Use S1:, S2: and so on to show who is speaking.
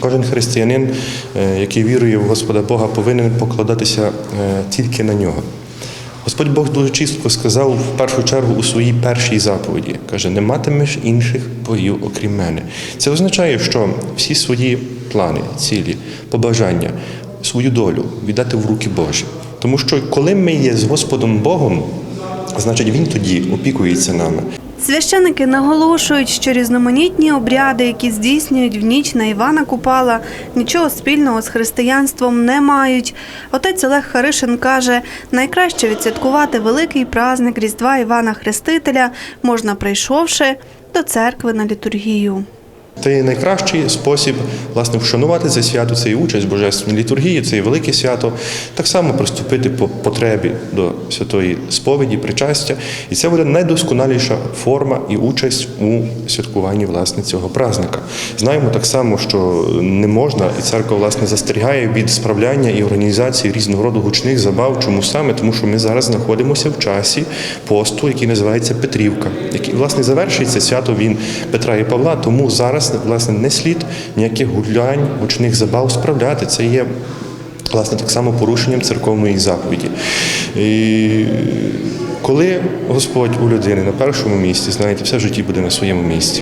S1: Кожен християнин, е, який вірує в Господа Бога, повинен покладатися е, тільки на нього. Господь Бог дуже чітко сказав в першу чергу у своїй першій заповіді: каже: не матимеш інших богів, окрім мене. Це означає, що всі свої плани, цілі, побажання, свою долю віддати в руки Божі. Тому що коли ми є з Господом Богом, значить Він тоді опікується нами.
S2: Священики наголошують, що різноманітні обряди, які здійснюють в ніч на Івана Купала, нічого спільного з християнством не мають. Отець Олег Харишин каже, найкраще відсвяткувати великий праздник Різдва Івана Хрестителя можна прийшовши до церкви на літургію.
S1: Це є найкращий спосіб власне вшанувати це свято, це і участь в божественній літургії, це і велике свято. Так само приступити по потребі до святої сповіді, причастя. І це буде найдосконаліша форма і участь у святкуванні власне цього празника. Знаємо так само, що не можна, і церква власне застерігає від справляння і організації різного роду гучних забав. Чому саме? Тому що ми зараз знаходимося в часі посту, який називається Петрівка, який власне завершується свято він Петра і Павла. Тому зараз власне не слід ніяких гулянь, гучних забав справляти. Це є власне так само порушенням церковної заповіді. І коли Господь у людини на першому місці, знаєте, все в житті буде на своєму місці.